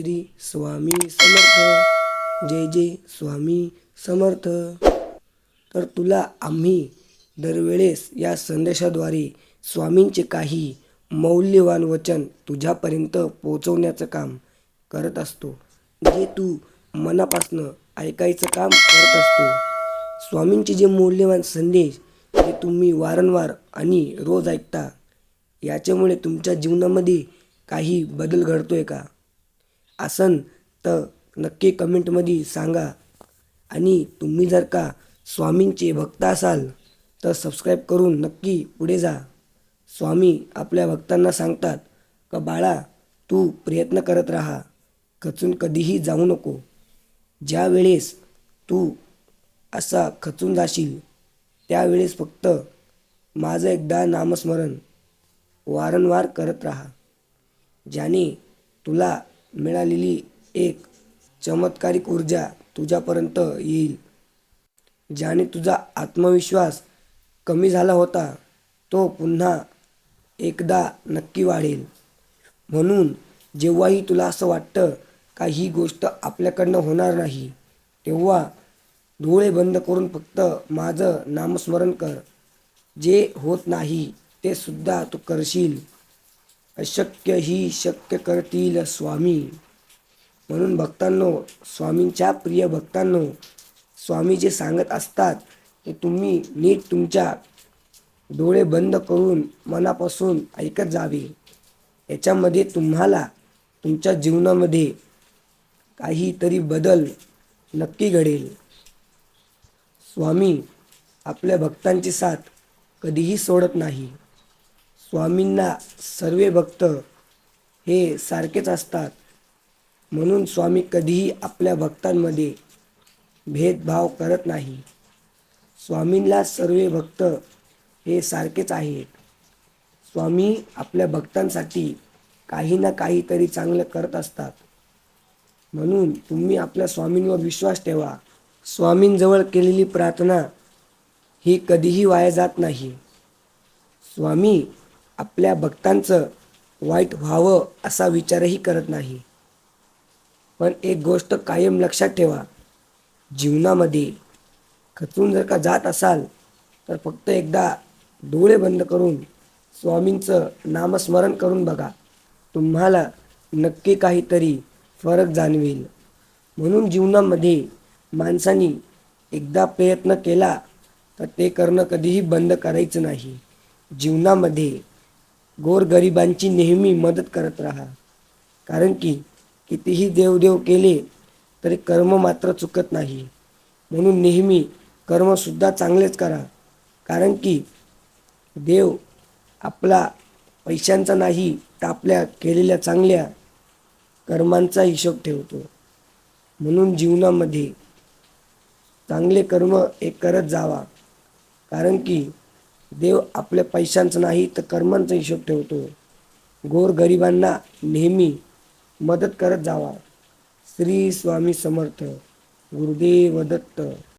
श्री स्वामी समर्थ. जय जय स्वामी समर्थ. तर तुला आम्ही दरवेळेस या संदेशाद्वारे स्वामींचे काही मौल्यवान वचन तुझ्यापर्यंत पोहोचवण्याचं काम करत असतो. जे तू मनापासनं ऐकायचं काम करत असतो. स्वामींचे जे मौल्यवान संदेश ते तुम्ही वारंवार आणि रोज ऐकता याच्यामुळे तुमच्या जीवनामध्ये काही बदल घडतोय का? असन तर नक्की कमेंटमध्ये सांगा. आणि तुम्ही जर का स्वामींचे भक्त असाल तर सबस्क्राईब करून नक्की पुढे जा. स्वामी आपल्या भक्तांना सांगतात का बाळा तू प्रयत्न करत राहा. खचून कधीही जाऊ नको. ज्या वेळेस तू असा खचून जाशील त्यावेळेस फक्त माझं एकदा नामस्मरण वारंवार करत राहा. ज्याने तुला मिळालेली एक चमत्कारिक ऊर्जा तुझ्यापर्यंत येईल. ज्याने तुझा आत्मविश्वास कमी झाला होता तो पुन्हा एकदा नक्की वाढेल. म्हणून जेव्हाही तुला असं वाटतं का ही गोष्ट आपल्याकडनं होणार नाही तेव्हा डोळे बंद करून फक्त माझं नामस्मरण कर. जे होत नाही ते सुद्धा तू करशील. अशक्य ही शक्य करतील स्वामी. म्हणून भक्तांनो स्वामींच्या प्रिय भक्तांनो स्वामी जे सांगत असतात ते तुम्ही नीट तुमच्या डोळे बंद करून मनापासून ऐकत जावे. याच्यामध्ये तुम्हाला तुमच्या जीवनामध्ये काहीतरी बदल नक्की घडेल. स्वामी आपल्या भक्तांची साथ कधीही सोडत नाही. स्वामींना सर्व भक्त हे सारखेच असतात. म्हणून स्वामी कधीही आपल्या भक्तांमध्ये भेदभाव करत नाही. स्वामींना सर्व भक्त हे सारखेच आहेत. स्वामी आपल्या भक्तांसाठी काही ना काहीतरी चांगलं करत असतात. म्हणून तुम्ही आपल्या स्वामींवर विश्वास ठेवा. स्वामींजवळ केलेली प्रार्थना ही कधीही वाया जात नाही. स्वामी आपल्या भक्तांचं वाईट व्हावं असा विचारही करत नाही. पण एक गोष्ट कायम लक्षात ठेवा. जीवनामध्ये खचून जर का जात असाल तर फक्त एकदा डोळे बंद करून स्वामींचं नामस्मरण करून बघा. तुम्हाला नक्की काहीतरी फरक जाणवेल. म्हणून जीवनामध्ये माणसानी एकदा प्रयत्न केला तर ते करणं कधीही बंद करायचं नाही. जीवनामध्ये गोरगरिबांची नेहमी मदत करत राहा. कारण की कितीही देवदेव केले तरी कर्म मात्र चुकत नाही. म्हणून नेहमी कर्मसुद्धा चांगलेच करा. कारण की देव आपला पैशांचा नाही तर आपल्या केलेल्या चांगल्या कर्मांचा हिशोब ठेवतो. म्हणून जीवनामध्ये चांगले कर्म एक करत जावा. कारण की देव आपल्या पैशांचं नाही तर कर्मांचा हिशोब ठेवतो. गोरगरिबांना नेहमी मदत करत जावा. श्री स्वामी समर्थ गुरुदेव दत्त.